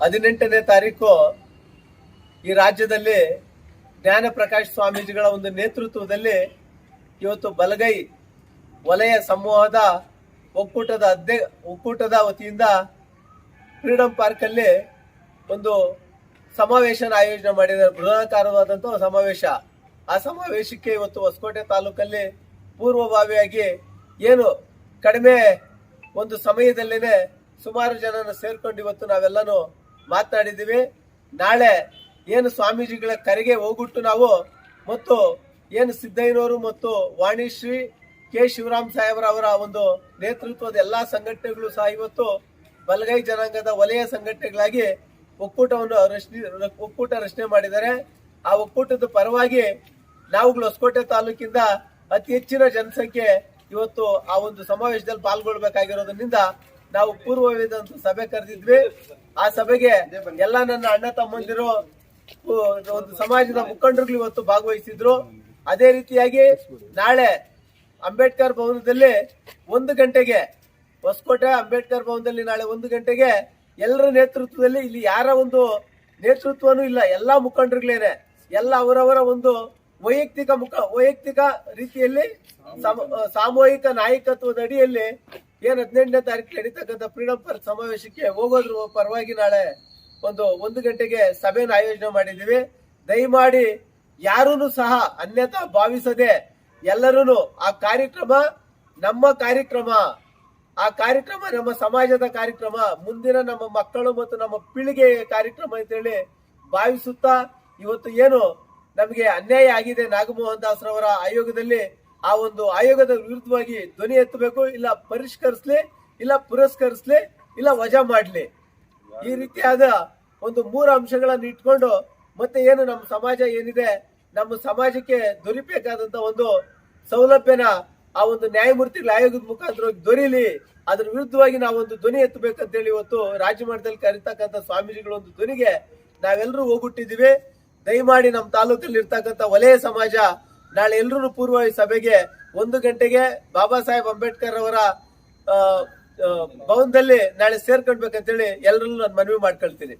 ಹದಿನೆಂಟನೇ ತಾರೀಕು ಈ ರಾಜ್ಯದಲ್ಲಿ ಜ್ಞಾನ ಪ್ರಕಾಶ್ ಸ್ವಾಮೀಜಿಗಳ ಒಂದು ನೇತೃತ್ವದಲ್ಲಿ ಇವತ್ತು ಬಲಗೈ ವಲಯ ಸಮೂಹದ ಒಕ್ಕೂಟದ ಅಧ್ಯ ಒಕ್ಕೂಟದ ವತಿಯಿಂದ ಫ್ರೀಡಂ ಪಾರ್ಕಲ್ಲಿ ಒಂದು ಸಮಾವೇಶನ ಆಯೋಜನೆ ಮಾಡಿದ್ದಾರೆ. ಬೃಹದಾಕಾರವಾದಂತಹ ಸಮಾವೇಶ. ಆ ಸಮಾವೇಶಕ್ಕೆ ಇವತ್ತು ಹೊಸಕೋಟೆ ತಾಲೂಕಲ್ಲಿ ಪೂರ್ವಭಾವಿಯಾಗಿ ಏನು ಕಡಿಮೆ ಒಂದು ಸಮಯದಲ್ಲೇನೆ ಸುಮಾರು ಜನನ ಸೇರ್ಕೊಂಡು ಇವತ್ತು ನಾವೆಲ್ಲನೂ ಮಾತನಾಡಿದ್ದೀವಿ ನಾಳೆ ಏನು ಸ್ವಾಮೀಜಿಗಳ ಕರೆಗೆ ಹೋಗ್ಬಿಟ್ಟು ನಾವು ಮತ್ತು ಏನು ಸಿದ್ದಯ್ಯನವರು ಮತ್ತು ವಾಣಿಶ್ರೀ, ಕೆ. ಶಿವರಾಮ್ ಸಾಹೇಬ್ರ ಅವರ ಒಂದು ನೇತೃತ್ವದ ಎಲ್ಲಾ ಸಂಘಟನೆಗಳು ಸಹ ಇವತ್ತು ಬಲಗೈ ಜನಾಂಗದ ವಲಯ ಸಂಘಟನೆಗಳಾಗಿ ಒಕ್ಕೂಟವನ್ನು ರಚನೆ, ಒಕ್ಕೂಟ ರಚನೆ ಮಾಡಿದ್ದಾರೆ. ಆ ಒಕ್ಕೂಟದ ಪರವಾಗಿ ನಾವುಗಳು ಹೊಸಕೋಟೆ ತಾಲೂಕಿಂದ ಅತಿ ಹೆಚ್ಚಿನ ಜನಸಂಖ್ಯೆ ಇವತ್ತು ಆ ಒಂದು ಸಮಾವೇಶದಲ್ಲಿ ಪಾಲ್ಗೊಳ್ಬೇಕಾಗಿರೋದ್ರಿಂದ ನಾವು ಪೂರ್ವವಿದಂತ ಸಭೆ ಕರೆದಿದ್ವಿ. ಆ ಸಭೆಗೆ ಎಲ್ಲ ನನ್ನ ಅಣ್ಣ ತಮ್ಮಂದಿರು ಒಂದು ಸಮಾಜದ ಮುಖಂಡರುಗಳು ಇವತ್ತು ಭಾಗವಹಿಸಿದ್ರು. ಅದೇ ರೀತಿಯಾಗಿ ನಾಳೆ ಅಂಬೇಡ್ಕರ್ ಭವನದಲ್ಲಿ ಒಂದು ಗಂಟೆಗೆ, ಹೊಸಕೋಟೆ ಅಂಬೇಡ್ಕರ್ ಭವನದಲ್ಲಿ ನಾಳೆ ಒಂದು ಗಂಟೆಗೆ ಎಲ್ಲರ ನೇತೃತ್ವದಲ್ಲಿ ಇಲ್ಲಿ ಯಾರ ಒಂದು ನೇತೃತ್ವನೂ ಇಲ್ಲ, ಎಲ್ಲಾ ಮುಖಂಡರುಗಳೇನೆ. ಎಲ್ಲ ಅವರವರ ಒಂದು ವೈಯಕ್ತಿಕ ಮುಖ, ವೈಯಕ್ತಿಕ ರೀತಿಯಲ್ಲಿ ಸಮ- ಸಾಮೂಹಿಕ ನಾಯಕತ್ವದ ಅಡಿಯಲ್ಲಿ ಏನ್ ಹದಿನೆಂಟನೇ ತಾರೀಕು ನಡೀತಕ್ಕಂಥ ಫ್ರೀಡಮ್ ಪಾರ್ಕ್ ಸಮಾವೇಶಕ್ಕೆ ಹೋಗೋದ್ರು ಪರವಾಗಿ ನಾಳೆ ಒಂದು ಒಂದು ಗಂಟೆಗೆ ಸಭೆಯನ್ನು ಆಯೋಜನೆ ಮಾಡಿದ್ದೀವಿ. ದಯಮಾಡಿ ಯಾರೂ ಸಹ ಅನ್ಯತಾ ಭಾವಿಸದೆ ಎಲ್ಲರೂ ಆ ಕಾರ್ಯಕ್ರಮ, ನಮ್ಮ ಕಾರ್ಯಕ್ರಮ, ಆ ಕಾರ್ಯಕ್ರಮ ನಮ್ಮ ಸಮಾಜದ ಕಾರ್ಯಕ್ರಮ, ಮುಂದಿನ ನಮ್ಮ ಮಕ್ಕಳು ಮತ್ತು ನಮ್ಮ ಪೀಳಿಗೆಯ ಕಾರ್ಯಕ್ರಮ ಅಂತೇಳಿ ಭಾವಿಸುತ್ತಾ ಇವತ್ತು ಏನು ನಮಗೆ ಅನ್ಯಾಯ ಆಗಿದೆ ನಾಗಮೋಹನ್ ದಾಸ್ರವರ ಆಯೋಗದಲ್ಲಿ ಆ ಒಂದು ಆಯೋಗದ ವಿರುದ್ಧವಾಗಿ ಧ್ವನಿ ಎತ್ತಬೇಕು, ಇಲ್ಲ ಪರಿಷ್ಕರಿಸ್ಲಿ, ಇಲ್ಲ ಪುರಸ್ಕರಿಸ್ಲಿ, ಇಲ್ಲ ವಜಾ ಮಾಡ್ಲಿ. ಈ ರೀತಿಯಾದ ಒಂದು ಮೂರು ಅಂಶಗಳನ್ನು ಇಟ್ಕೊಂಡು ಮತ್ತೆ ಏನು ನಮ್ಮ ಸಮಾಜ ಏನಿದೆ, ನಮ್ಮ ಸಮಾಜಕ್ಕೆ ದೊರಿಬೇಕಾದಂತ ಒಂದು ಸೌಲಭ್ಯನ ಆ ಒಂದು ನ್ಯಾಯಮೂರ್ತಿಗಳ ಆಯೋಗದ ಮುಖಾಂತರ ದೊರೀಲಿ, ಅದ್ರ ವಿರುದ್ಧವಾಗಿ ನಾವೊಂದು ಧ್ವನಿ ಎತ್ತಬೇಕಂತೇಳಿ ಇವತ್ತು ರಾಜ್ಯ ಮಟ್ಟದಲ್ಲಿ ಕರೀತಕ್ಕಂಥ ಸ್ವಾಮೀಜಿಗಳ ಒಂದು ಧ್ವನಿಗೆ ನಾವೆಲ್ಲರೂ ಹೋಗ್ಬಿಟ್ಟಿದ್ದೀವಿ. ದಯಮಾಡಿ ನಮ್ಮ ತಾಲೂಕಲ್ಲಿ ಇರ್ತಕ್ಕಂಥ ವಲಯ ಸಮಾಜ ನಾಳೆ ಎಲ್ಲರೂ ಪೂರ್ವ ಸಭೆಗೆ ಒಂದು ಗಂಟೆಗೆ ಬಾಬಾ ಸಾಹೇಬ್ ಅಂಬೇಡ್ಕರ್ ಅವರ ಭವನದಲ್ಲಿ ನಾಳೆ ಸೇರ್ಕೊಳ್ಬೇಕಂತೇಳಿ ಎಲ್ಲರಲ್ಲೂ ನಾನು ಮನವಿ ಮಾಡ್ಕೊಳ್ತೀನಿ.